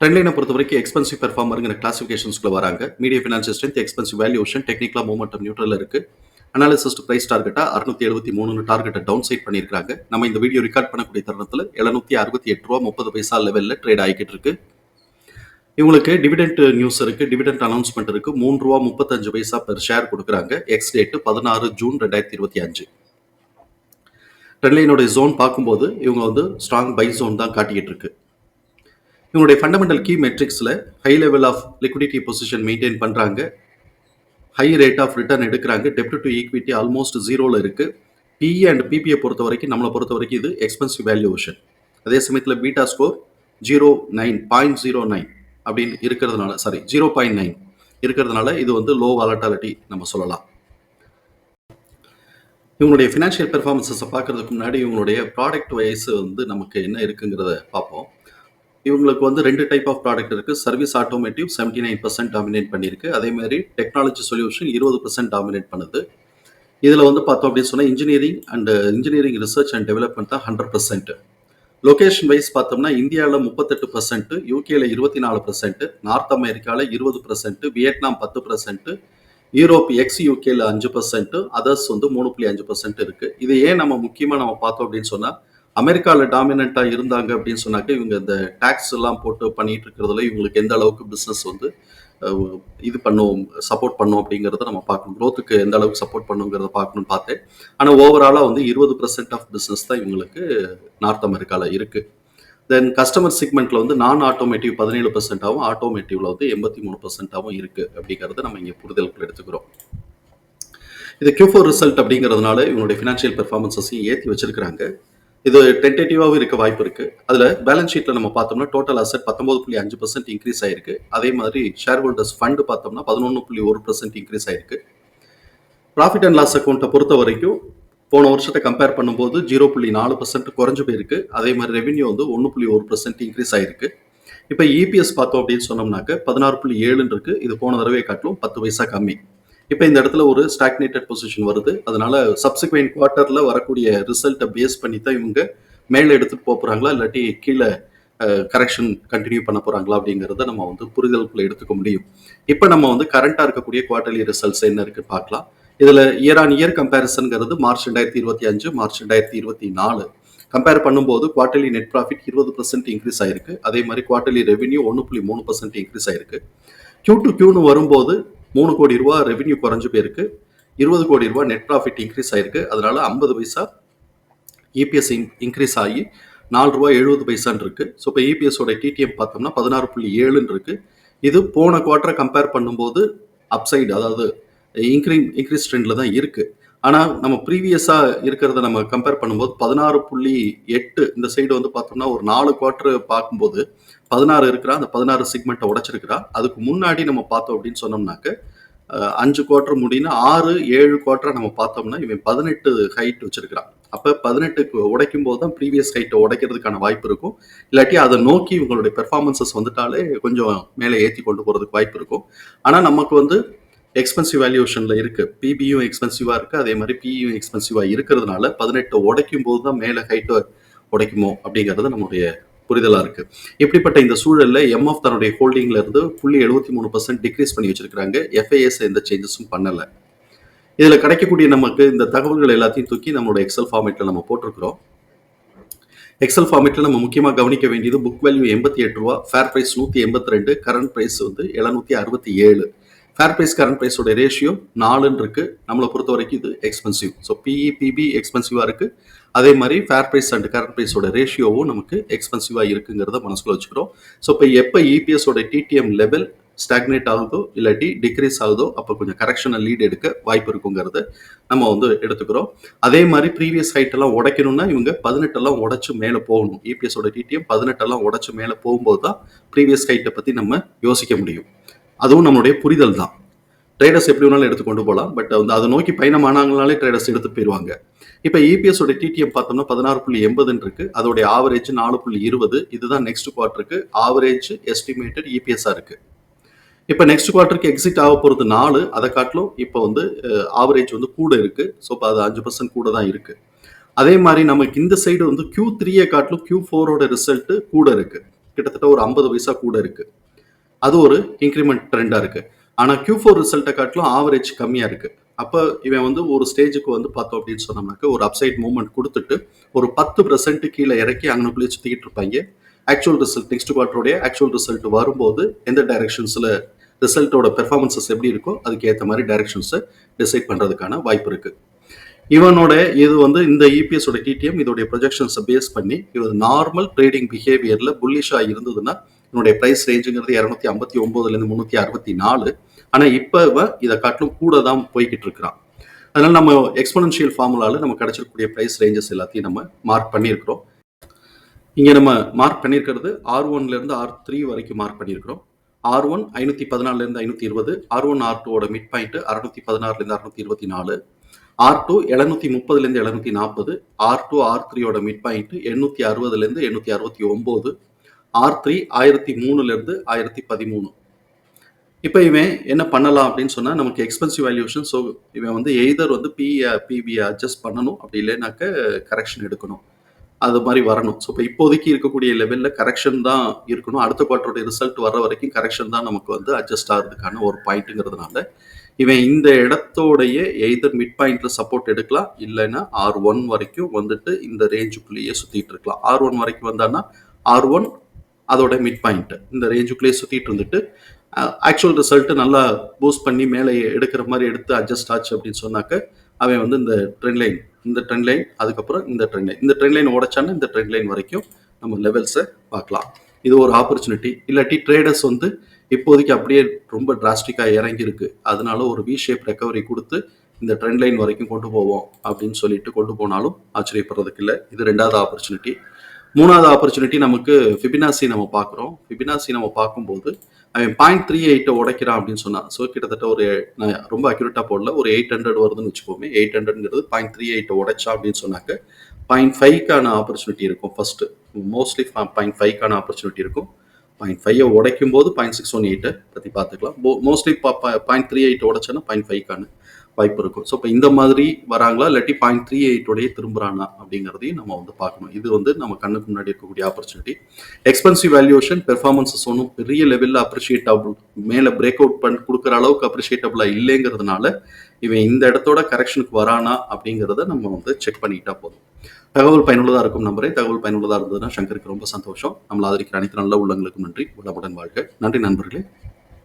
ட்ரெண்ட்லைனை பொறுத்த வரைக்கும் எக்ஸ்பென்சிவ் பெர்ஃபார்மருங்கிற கிளாசிஃபிகேஷன்ஸ்க்குள்ள வராங்க. Media financial strength expensive valuation டெக்னிக்கலா மூமெண்டம் நியூட்ரல் இருக்கு. அனாலிசிஸ்ட் பிரைஸ் டார்கெட்டா அறுநூத்தி எழுபத்தி மூணு டார்கெட்டை டவுன் சைட் பண்ணியிருக்காங்க. நம்ம இந்த வீடியோ ரெக்கார்ட் பண்ணக்கூடிய தருணத்தில் எழுநூத்தி அறுபத்தி எட்டு ரூபா முப்பது பைசா லெவலில் ட்ரேட் ஆகிக்கிட்டு இருக்கு. இவங்களுக்கு டிவிடெண்ட் நியூஸ் இருக்கு டிவிடெண்ட் அனௌன்ஸ்மெண்ட் இருக்கு. மூணு ரூபா முப்பத்தஞ்சு பைசா பெர் ஷேர் கொடுக்குறாங்க. எக்ஸ் டேட்டு பதினாறு ஜூன் ரெண்டாயிரத்தி இருபத்தி அஞ்சு. ட்ரெண்ட்லைனோட ஜோன் பார்க்கும்போது இவங்க வந்து ஸ்ட்ராங் பை ஜோன் தான் காட்டிக்கிட்டு இருக்கு. இவங்களுடைய fundamental key மெட்ரிக்ஸில் high level of liquidity position maintain பண்ணுறாங்க ஹை ரேட் ஆஃப் ரிட்டர்ன் எடுக்கிறாங்க. டெப்ட் டு ஈக்விட்டி ஆல்மோஸ்ட் ஜீரோவில் இருக்குது பிஇ அண்ட் பிபிஐ பொறுத்த வரைக்கும் நம்மளை பொறுத்த வரைக்கும் இது எக்ஸ்பென்சிவ் வேல்யூவேஷன் அதே சமயத்தில் beta score zero nine point zero nine அப்படின்னு இருக்கிறதுனால சாரி ஜீரோ பாயிண்ட் நைன் இருக்கிறதுனால இது வந்து லோ வாலட்டாலிட்டி நம்ம சொல்லலாம். இவங்களுடைய ஃபினான்ஷியல் பெர்ஃபார்மன்ஸஸை பார்க்குறதுக்கு முன்னாடி இவங்களுடைய ப்ராடக்ட் வைஸ் வந்து நமக்கு என்ன இருக்குங்கிறத பார்ப்போம். இவங்களுக்கு வந்து ரெண்டு டைப் ஆஃப் ப்ராடக்ட் இருக்கு. Service automotive seventy nine percent dominate பண்ணியிருக்கு அதே மாதிரி டெக்னாலஜி சொல்யூஷன் இருபது பர்சன்ட் டாமினேட் பண்ணுது. இதில் வந்து பார்த்தோம் அப்படின்னு சொன்னால் engineering and engineering research and development தான் ஹண்ட்ரட் பர்சன்ட் லொகேஷன் வைஸ் பார்த்தோம்னா இந்தியாவில் முப்பத்தெட்டு பர்சன்ட் யூகேல இருபத்தி நாலு பர்சன்ட் நார்த் அமெரிக்காவில் இருபது பர்சன்ட் வியட்நாம் பத்து பர்சன்ட் யூரோப் எக்ஸ் யூகேல அஞ்சு பர்சன்ட் அதர்ஸ் வந்து மூணு புள்ளி அஞ்சு பர்சன்ட் இருக்கு. இது ஏன் நம்ம முக்கியமாக நம்ம பார்த்தோம் அப்படின்னு சொன்னால் அமெரிக்காவில் டாமினண்ட்டாக இருந்தாங்க அப்படின்னு சொன்னாக்க இவங்க இந்த டேக்ஸ் எல்லாம் போட்டு பண்ணிட்டு இருக்கிறதுல இவங்களுக்கு எந்த அளவுக்கு பிஸ்னஸ் வந்து இது பண்ணும் சப்போர்ட் பண்ணும் அப்படிங்கிறத நம்ம பார்க்கணும். க்ரோத்துக்கு எந்த அளவுக்கு சப்போர்ட் பண்ணுங்கிறத பார்க்கணும்னு பார்த்தேன். ஆனால் ஓவராலாக வந்து இருபது பர்சன்ட் ஆஃப் பிஸ்னஸ் தான் இவங்களுக்கு நார்த் அமெரிக்காவில் இருக்குது தென் கஸ்டமர் செக்மெண்ட்டில் வந்து நான் ஆட்டோமேட்டிவ் பதினேழு பர்சன்ட்டாகவும் ஆட்டோமேட்டிவ்ல வந்து எண்பத்தி மூணு பர்சன்ட்டாகவும் இருக்குது அப்படிங்கிறத நம்ம இங்கே புரிதலுக்குள்ள எடுத்துக்கிறோம். இது Q4 ஃபோர் ரிசல்ட் அப்படிங்கிறதுனால இவங்களுடைய ஃபினான்ஷியல் பெர்ஃபார்மன்ஸஸையும் ஏற்றி வச்சிருக்கிறாங்க. இது டென்டேட்டிவாகவும் இருக்க வாய்ப்பு இருக்கு. அதில் பேலன்ஸ் ஷீட்டில் நம்ம பார்த்தோம்னா டோட்டல் அசெட் பத்தொன்பது புள்ளி அஞ்சு பர்சன்ட் இன்க்ரீஸ் ஆயிருக்கு. அதே மாதிரி ஷேர் ஹோல்டர்ஸ் ஃபண்டு பார்த்தோம்னா பதினொன்று புள்ளி ஒரு பர்சன்ட் இன்க்ரீஸ் ஆயிருக்கு. ப்ராஃபிட் அண்ட் லாஸ் அக்கௌண்ட்டை பொறுத்த வரைக்கும் போன வருஷத்தை கம்பேர் பண்ணும்போது ஜீரோ புள்ளி நாலு பர்சன்ட் குறைஞ்சு போயிருக்கு. அதே மாதிரி ரெவென்யூ வந்து ஒன்று புள்ளி ஒரு பர்சன்ட் இன்க்ரீஸ் ஆயிருக்கு. இப்போ இபிஎஸ் பார்த்தோம் அப்படின்னு சொன்னோம்னாக்க பதினாறு புள்ளி ஏழுன்னு இருக்கு. இது போன தடவை காட்டிலும் பத்து பைசா கம்மி. இப்போ இந்த இடத்துல ஒரு ஸ்டாக்னேட்டட் பொசிஷன் வருது. அதனால சப்சிக்வெண்ட் குவார்ட்டர்ல வரக்கூடிய ரிசல்ட்டை பேஸ் பண்ணி தான் இவங்க மேலே எடுத்துட்டு போக போறாங்களா இல்லாட்டி கீழே கரெக்ஷன் கண்டினியூ பண்ண போறாங்களா அப்படிங்கிறத நம்ம வந்து புரிதலுக்குள்ள எடுத்துக்க முடியும். இப்போ நம்ம வந்து கரண்டா இருக்கக்கூடிய குவார்டர்லி ரிசல்ட்ஸ் என்ன இருக்கு பார்க்கலாம். இதுல இயர் ஆன் இயர் கம்பேரிசன்ங்கிறது மார்ச் ரெண்டாயிரத்தி இருபத்தி அஞ்சு மார்ச் ரெண்டாயிரத்தி இருபத்தி நாலு. கம்பேர் பண்ணும்போது குவார்டர்லி நெட் ப்ராஃபிட் இருபது பர்சன்ட் இன்க்ரீஸ் ஆயிருக்கு. அதே மாதிரி குவார்டர்லி ரெவென்யூ ஒன்று புள்ளி மூணு பர்சன்ட் இன்க்ரீஸ் ஆயிருக்கு. கியூ டு கியூன்னு வரும்போது மூணு கோடி ரூபா ரெவென்யூ குறைஞ்சு போயிருக்கு. இருபது கோடி ரூபா நெட் ப்ராஃபிட் இன்க்ரீஸ் ஆயிருக்கு. அதனால ஐம்பது பைசா இபிஎஸ் இன்க்ரீஸ் ஆகி நாலு ரூபா எழுபது பைசான்னு இருக்கு. ஸோ இப்போ இபிஎஸோட டிடிஎம் பார்த்தோம்னா பதினாறு புள்ளி ஏழுன்னு இருக்கு. இது போன குவார்ட்டரை கம்பேர் பண்ணும்போது அப்சைடு அதாவது இன்க்ரீ இன்க்ரீஸ் ட்ரெண்டில் தான் இருக்குது ஆனால் நம்ம ப்ரீவியஸாக இருக்கிறத நம்ம கம்பேர் பண்ணும்போது பதினாறு புள்ளி எட்டு இந்த சைடு வந்து பார்த்தோம்னா ஒரு நாலு குவார்ட்டர் பார்க்கும்போது பதினாறு இருக்கிறா அந்த பதினாறு சிக்மெண்ட்டை உடைச்சிருக்கிறா. அதுக்கு முன்னாடி நம்ம பார்த்தோம் அப்படின்னு சொன்னோம்னாக்க அஞ்சு குவார்ட்டர் முடின்னு ஆறு ஏழு குவார்ட்டரை நம்ம பார்த்தோம்னா இவன் பதினெட்டு ஹைட் வச்சிருக்கிறான் அப்போ பதினெட்டுக்கு உடைக்கும் போது தான் ப்ரீவியஸ் ஹைட்டை உடைக்கிறதுக்கான வாய்ப்பு இருக்கும். இல்லாட்டி அதை நோக்கி இவங்களுடைய பெர்ஃபார்மன்சஸ் வந்துட்டாலே கொஞ்சம் மேலே ஏற்றி கொண்டு போகிறதுக்கு வாய்ப்பு இருக்கும். ஆனால் நமக்கு வந்து எக்ஸ்பென்சிவ் வேல்யூஷனில் இருக்குது பிபியும் எக்ஸ்பென்சிவாக இருக்குது அதே மாதிரி பிஇயும் எக்ஸ்பென்சிவாக இருக்கிறதுனால பதினெட்டு உடைக்கும் போது தான் மேலே ஹைட்டை உடைக்குமோ அப்படிங்கிறது நம்முடைய புரிதலாக இருக்கு. இப்படிப்பட்ட இந்த சூழலில் எம்எஃப் தன்னுடைய ஹோல்டிங்ல இருந்து புள்ளி எழுபத்தி மூணு பர்சன்ட் டிக்ரீஸ் பண்ணி வச்சிருக்காங்க எஃப்ஐஎஸ் எந்த சேஞ்சஸும் பண்ணல. இதில் கிடைக்கக்கூடிய நமக்கு இந்த தகவல்கள் எல்லாத்தையும் தூக்கி நம்மளோட எக்ஸல் ஃபார்மேட்டில் நம்ம போட்டிருக்கிறோம். எக்ஸல் ஃபார்மேட்டில் நம்ம முக்கியமாக கவனிக்க வேண்டியது புக் வேல்யூ எண்பத்தி எட்டு ரூபா ஃபேர் ப்ரைஸ் நூற்றி எண்பத்தி ரெண்டு கரண்ட் ப்ரைஸ் வந்து எழுநூற்றி அறுபத்தி ஏழு. ஃபேர் ப்ரைஸ் கரண்ட் ப்ரைஸோட ரேஷியோ நாலுன்னு இருக்கு. நம்மளை பொறுத்த வரைக்கும் இது எக்ஸ்பென்சிவ் ஸோ பிஇ பிபி எக்ஸ்பென்சிவா இருக்கு. அதே மாதிரி ஃபேர் ப்ரைஸ் அண்ட் கரண்ட் ப்ரைஸோட ரேஷியோவும் நமக்கு எக்ஸ்பென்சிவாக இருக்குங்கிறத மனசுக்குள்ள வச்சுக்கிறோம். ஸோ இப்போ எப்போ இபிஎஸோட டிடிஎம் லெவல் ஸ்டாக்னேட் ஆகுதோ இல்லாட்டி டிக்ரீஸ் ஆகுதோ அப்போ கொஞ்சம் கரெக்ஷனை லீட் எடுக்க வாய்ப்பு இருக்குங்கிறது நம்ம வந்து எடுத்துக்கிறோம். அதே மாதிரி ப்ரீவியஸ் ஹைட் எல்லாம் உடைக்கணும்னா இவங்க பதினெட்டெல்லாம் உடச்சு மேலே போகணும். இபிஎஸோட டிடிஎம் பதினெட்டெல்லாம் உடச்சு மேலே போகும்போது தான் ப்ரீவியஸ் ஹைட்டை பற்றி நம்ம யோசிக்க முடியும். அதுவும் நம்மளுடைய புரிதல் தான் ட்ரேடர்ஸ் எப்படி வேணாலும் எடுத்து கொண்டு போகலாம். பட் வந்து அதை நோக்கி பயணமானாங்கனாலே ட்ரேடர்ஸ் எடுத்து போயிடுவாங்க இப்போ இபிஎஸோட டிடிஎம் பார்த்தோம்னா பதினாறு புள்ளி எண்பதுன்னு இருக்கு. அதோடைய ஆவரேஜ் நாலு புள்ளி இருபது. இதுதான் நெக்ஸ்ட் குவார்ட்டருக்கு ஆவரேஜ் எஸ்டிமேட்டட் இபிஎஸ்ஸாக இருக்கு. இப்போ நெக்ஸ்ட் குவார்ட்டருக்கு எக்ஸிட் ஆக போகிறது நாலு. அதை காட்டிலும் இப்போ வந்து ஆவரேஜ் வந்து கூட இருக்கு. ஸோ இப்போ அது அஞ்சு பர்சன்ட் கூட தான் இருக்கு. அதே மாதிரி நமக்கு இந்த சைடு வந்து கியூ த்ரீயை காட்டிலும் கியூ ஃபோரோட ரிசல்ட்டு கூட இருக்கு. கிட்டத்தட்ட ஒரு ஐம்பது பைசா கூட இருக்குது அது ஒரு இன்க்ரிமெண்ட் ட்ரெண்டாக இருக்குது ஆனால் கியூ ஃபோர் ரிசல்ட்டை காட்டிலும் ஆவரேஜ் கம்மியாக இருக்குது அப்போ இவன் வந்து ஒரு ஸ்டேஜுக்கு வந்து பார்த்தோம் அப்படின்னு சொன்னோம்னாக்க ஒரு அப்சைட் மூவ்மெண்ட் கொடுத்துட்டு ஒரு பத்து பர்சன்ட் கீழே இறக்கி அங்கனுக்குள்ளேயே சுற்றிக்கிட்டு இருப்பாங்க. ஆக்சுவல் ரிசல்ட் நெக்ஸ்ட் குவார்ட்டருடைய ஆக்சுவல் ரிசல்ட் வரும்போது எந்த டைரக்ஷன்ஸில் ரிசல்ட்டோட பெர்ஃபார்மன்சஸ் எப்படி இருக்கோ அதுக்கு ஏற்ற மாதிரி டைரக்ஷன்ஸை டிசைட் பண்ணுறதுக்கான வாய்ப்பு இருக்குது இவனோட இது வந்து இந்த இபிஎஸோட டிடிஎம் இதோடைய ப்ரொஜெக்ஷன்ஸை பேஸ் பண்ணி இவர் நார்மல் ட்ரேடிங் பிஹேவியரில் புல்லிஷாக இருந்ததுன்னா என்னுடைய ப்ரைஸ் ரேஞ்சுங்கிறது இரநூத்தி ஐம்பத்தி ஒன்பதுலேருந்து முந்நூற்றி அறுபத்தி நாலு. ஆனால் இப்போ இவன் இதை காட்டிலும் கூட தான் போய்கிட்டு இருக்கிறான். அதனால நம்ம எக்ஸ்பனன்ஷியல் ஃபார்முலாவில் நம்ம கிடைச்சிருக்கக்கூடிய ப்ரைஸ் ரேஞ்சஸ் எல்லாத்தையும் நம்ம மார்க் பண்ணியிருக்கிறோம். இங்கே நம்ம மார்க் பண்ணியிருக்கிறது ஆர் ஒன்லேருந்து ஆர் த்ரீ வரைக்கும் மார்க் பண்ணியிருக்கிறோம். ஆர் ஒன் ஐநூற்றி பதினாலுலேருந்து ஐநூற்றி இருபது ஆர் ஒன் ஆர் டூவோட மிட் பாயிண்ட்டு அறுநூத்தி பதினாறுலேருந்து அறுநூத்தி இருபத்தி நாலு ஆர் டூ எழுநூத்தி முப்பதுலேருந்து எழுநூத்தி நாற்பது ஆர் டூ ஆர் த்ரீயோட மிட் பாயிண்ட் எண்ணூற்றி அறுபதுலேருந்து எண்ணூற்றி அறுபத்தி ஒம்பது ஆர் த்ரீ ஆயிரத்தி மூணுலேருந்து ஆயிரத்தி பதிமூணு. இப்போ இவன் என்ன பண்ணலாம் அப்படின்னு சொன்னால் நமக்கு எக்ஸ்பென்சிவ் வேல்யூஷன் ஸோ இவன் வந்து எய்தர் வந்து பிஏ பிபியை அட்ஜஸ்ட் பண்ணணும் அப்படி இல்லைனாக்க கரெக்ஷன் எடுக்கணும். அது மாதிரி வரணும். ஸோ இப்போ இப்போதைக்கு இருக்கக்கூடிய லெவலில் கரெக்ஷன் தான் இருக்கணும். அடுத்த குவார்ட்டருடைய ரிசல்ட் வர வரைக்கும் கரெக்ஷன் தான் நமக்கு வந்து அட்ஜஸ்ட் ஆகிறதுக்கான ஒரு பாயிண்ட்டுங்கிறதுனால இவன் இந்த இடத்தோடைய எய்தர் மிட் பாயிண்ட்ல சப்போர்ட் எடுக்கலாம் இல்லைன்னா ஆர் ஒன் வரைக்கும் வந்துட்டு இந்த ரேஞ்சுக்குள்ளேயே சுற்றிட்டு இருக்கலாம். ஆர் ஒன் வரைக்கும் வந்தான்னா ஆர் ஒன் அதோட மிட் பாயிண்ட் இந்த ரேஞ்சுக்குள்ளேயே சுற்றிட்டு இருந்துட்டு ஆக்சுவல் ரிசல்ட்டு நல்லா பூஸ்ட் பண்ணி மேலே எடுக்கிற மாதிரி எடுத்து அட்ஜஸ்ட் ஆச்சு அப்படின்னு சொன்னாக்க அவன் வந்து இந்த ட்ரெண்ட் லைன் இந்த ட்ரெண்ட் லைன் அதுக்கப்புறம் இந்த ட்ரெண்ட் லைன் இந்த ட்ரெண்ட் லைன் உடைச்சானா இந்த ட்ரெண்ட் லைன் வரைக்கும் நம்ம லெவல்ஸை பார்க்கலாம். இது ஒரு ஆப்பர்ச்சுனிட்டி இல்லாட்டி ட்ரேடர்ஸ் வந்து இப்போதைக்கு அப்படியே ரொம்ப டிராஸ்டிக்காக இறங்கியிருக்கு. அதனால ஒரு வி ஷேப் ரெக்கவரி கொடுத்து இந்த ட்ரெண்ட் லைன் வரைக்கும் கொண்டு போவோம் அப்படின்னு சொல்லிட்டு கொண்டு போனாலும் ஆச்சரியப்படுறதுக்கு இல்லை. இது ரெண்டாவது ஆப்பர்ச்சுனிட்டி மூணாவது ஆப்பர்ச்சுனிட்டி நமக்கு ஃபிபினாசி நம்ம பார்க்குறோம். ஃபிபினாசி நம்ம பார்க்கும்போது அவன் பாயிண்ட் த்ரீ எயிட்டை உடைக்கிறான் அப்படின்னு சொன்னான் ஸோ கிட்டத்தட்ட ஒரு நான் ரொம்ப அக்யூரேட்டாக போடல ஒரு எயிட் ஹண்ட்ரட் வருதுன்னு வச்சுக்கோமே எயிட் ஹண்ட்ரட்ங்கிறது பாயிண்ட் த்ரீ எயிட்டை உடைச்சா அப்படின்னு சொன்னாக்க பாயிண்ட் ஃபைவ்க்கான ஆப்பர்ச்சுனிட்டி இருக்கும். ஃபஸ்ட்டு மோஸ்ட்லி பாயிண்ட் ஃபைவ்க்கான ஆப்பர்ச்சுனிட்டி இருக்கும். பாயிண்ட் ஃபைவை உடைக்கும் போது பாயிண்ட் சிக்ஸ் ஒன் எயிட்டை பற்றி பார்த்துக்கலாம் மோஸ்ட்லி பாயிண்ட் த்ரீ எயிட் உடைச்சோன்னா பாயிண்ட் ஃபைவ்க்கான வாய்ப்பு இருக்கும். ஸோ இப்போ இந்த மாதிரி வராங்களா? இல்லாட்டி பாயிண்ட் த்ரீ எயிட்டோடய திரும்புறானா அப்படிங்கிறதையும் நம்ம வந்து பார்க்கணும். இது வந்து நம்ம கண்ணுக்கு முன்னாடி இருக்கக்கூடிய ஆப்பர்ச்சுனிட்டி எக்ஸ்பென்சிவ் வேல்யூஷன் பெர்ஃபார்மன்ஸஸ் ஒன்றும் பெரிய லெவலில் அப்ரிஷியேட்டபிள் மேலே பிரேக் அவுட் பண்ணி கொடுக்குற அளவுக்கு அப்ரிஷியேட்டபிளாக இல்லைங்கிறதுனால இவன் இந்த இடத்தோட கரெக்ஷனுக்கு வரானா? அப்படிங்கிறத நம்ம வந்து செக் பண்ணிக்கிட்டா போதும். தகவல் பயனுள்ளதாக இருக்கும் நம்பரே. தகவல் பயனுள்ளதாக இருந்ததுன்னா சங்கருக்கு ரொம்ப சந்தோஷம். நம்மள ஆதரிக்கிற அனைத்து நல்ல உள்ளங்களுக்கும் நன்றி. வளமுடன் வாழ்க. நன்றி நண்பர்களே.